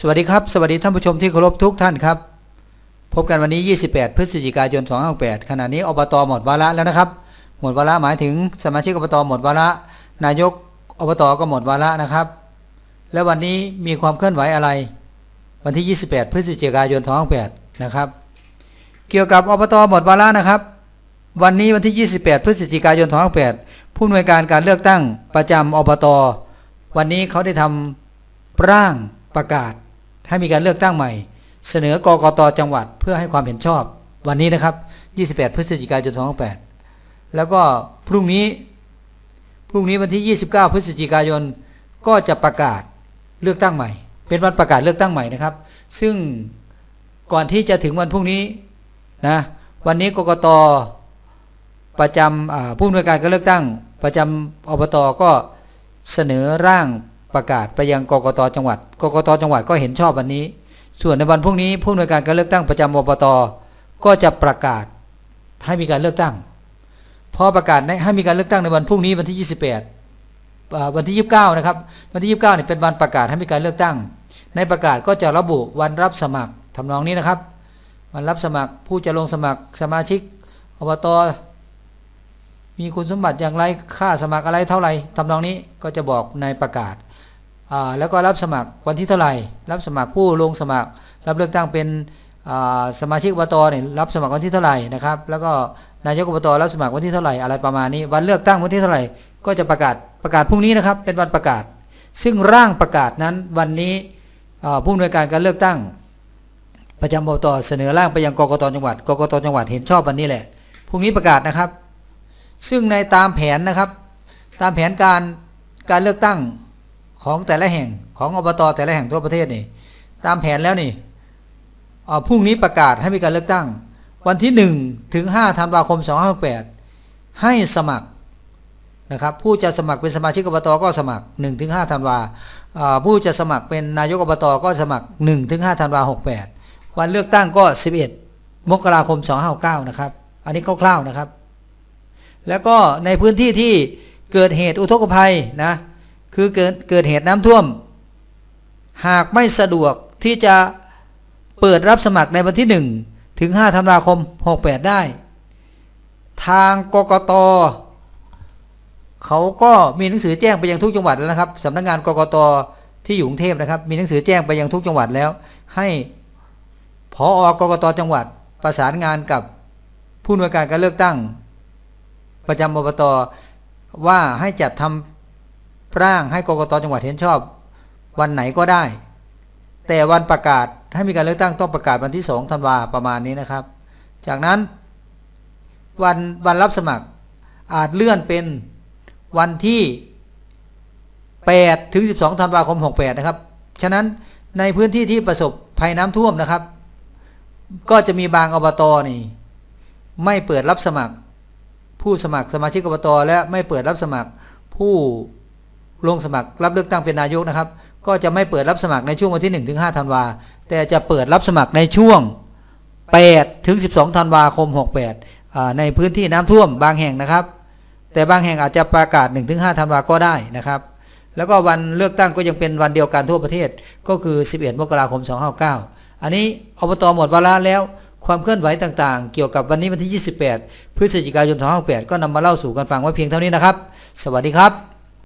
สวัสดีครับ สวัสดีท่านผู้ชมที่เคารพทุกท่านครับ พบกันวันนี้ 28 พฤศจิกายน 2568ขณะนี้อบตหมดวาระแล้วนะครับ หมดวาระหมายถึงสมาชิกอบตหมดวาระ นายกอบตก็หมดวาระนะครับ แล้ววันนี้มีความเคลื่อนไหวอะไร วันที่ 28 พฤศจิกายน 2568นะครับ เกี่ยวกับอบตหมดวาระนะครับ วันนี้วันที่ 28 พฤศจิกายน 2568ผู้อำนวยการการเลือกตั้งประจำอบต วันนี้เขาได้ทำร่างประกาศ ให้มีการเลือกตั้งใหม่ เสนอกกตจังหวัดเพื่อให้ความเห็นชอบ วันนี้นะครับ 28 พฤศจิกายน2568แล้วก็พรุ่งนี้ พรุ่งนี้วันที่ 29 พฤศจิกายนก็จะประกาศเลือกตั้งใหม่ เป็นวันประกาศเลือกตั้งใหม่นะครับ ซึ่งก่อนที่จะถึงวันพรุ่งนี้นะวันนี้กกตประจำผู้อำนวยการการเลือกตั้ง ประจำอบตก็เสนอร่าง ประกาศไปยังกกตจังหวัด กกตจังหวัดก็เห็นชอบวันนี้ ส่วนในวันพรุ่งนี้ผู้อำนวยการการเลือกตั้งประจำอบตก็จะประกาศให้มีการเลือกตั้งพอประกาศให้มีการเลือกตั้งในวันพรุ่งนี้วันที่ 28 วันที่ 29 นะครับ วันที่ 29เนี่ยเป็นวันประกาศให้มีการเลือกตั้ง ในประกาศก็จะระบุวันรับสมัครทำนองนี้นะครับ วันรับสมัครผู้จะลงสมัครสมาชิกอบตมีคุณสมบัติอย่างไรค่าสมัครอะไรเท่าไหร่ทำนองนี้ก็จะบอกในประกาศ แล้วก็รับสมัครวันที่เท่าไหร่ รับสมัครผู้ลงสมัคร รับเลือกตั้งเป็นสมาชิกอบตเนี่ยรับสมัครวันที่เท่าไหร่นะครับ แล้วก็นายกอบตรับสมัครวันที่เท่าไหร่อะไรประมาณนี้ วันเลือกตั้งวันที่เท่าไหร่ ก็จะประกาศประกาศพรุ่งนี้นะครับ เป็นวันประกาศ ซึ่งร่างประกาศนั้นวันนี้ผู้อำนวยการการเลือกตั้ง ประจำอบตเสนอร่างไปยังกกตจังหวัดกกตจังหวัดเห็นชอบวันนี้แหละพรุ่งนี้ประกาศนะครับ ซึ่งในตามแผนนะครับ ตามแผนการการเลือกตั้ง ของแต่ละแห่งของอบตแต่ละแห่งทั่วประเทศนี่ ตามแผนแล้วนี่อ่อพรุ่งนี้ประกาศให้มีการเลือกตั้ง วันที่ 1 ถึง5ธันวาคม 2568 ให้สมัครนะครับผู้จะสมัครเป็นสมาชิกอบตก็สมัคร1ถึง5ธันวาอ่อผู้จะสมัครเป็นนายกอบตก็สมัคร1ถึง5ธันวา68 วันเลือกตั้งก็ 11 มกราคม 2569นะครับ อันนี้คร่าวๆนะครับ แล้วก็ในพื้นที่ที่เกิดเหตุอุทกภัยนะ คือเกิดเกิดเหตุน้ำท่วม หากไม่สะดวกที่จะเปิดรับสมัครในวันที่ 1 ถึง 5 ธันวาคม 68 ได้ ทางกกตเขาก็มีหนังสือแจ้งไปยังทุกจังหวัดแล้วนะครับสำนักงานกกตที่อยู่กรุงเทพนะครับ มีหนังสือแจ้งไปยังทุกจังหวัดแล้ว ให้พออกกตจังหวัดประสานงานกับผู้อำนวยการการเลือกตั้ง ประจำอบตว่าให้จัดทำ ร่างให้กกตจังหวัดเห็นชอบ วันไหนก็ได้ แต่วันประกาศให้มีการเลือกตั้งต้องประกาศวันที่2ธันวาประมาณนี้นะครับ จากนั้น วันวันรับสมัครอาจเลื่อนเป็นวันที่8ถึง 12ธันวาคม 68 นะครับ ฉะนั้นในพื้นที่ที่ประสบภัยน้ำท่วมนะครับ ก็จะมีบางอบตนี่ ไม่เปิดรับสมัคร ผู้สมัครสมาชิกอบตและไม่เปิดรับสมัครผู้ ลงสมัครรับเลือกตั้งเป็นนายกนะครับ ก็จะไม่เปิดรับสมัครในช่วงวันที่1ถึง5ธันวา แต่จะเปิดรับสมัครในช่วง8ถึง12ธันวาคม 68 ในพื้นที่น้ำท่วมบางแห่งนะครับ แต่บางแห่งอาจจะประกาศ1-5ถึงธันวาก็ได้นะครับ แล้วก็วันเลือกตั้งก็ยังเป็นวันเดียวกันทั่วประเทศก็คือ 11 มกราคม 259 อันนี้อบตหมดวาระแล้วความเคลื่อนไหวต่างๆ เกี่ยวกับวันนี้วันที่ 28 พฤศจิกายน 258 ก็นำมาเล่าสู่กันฟังไว้เพียงเท่านี้นะครับ สวัสดีครับ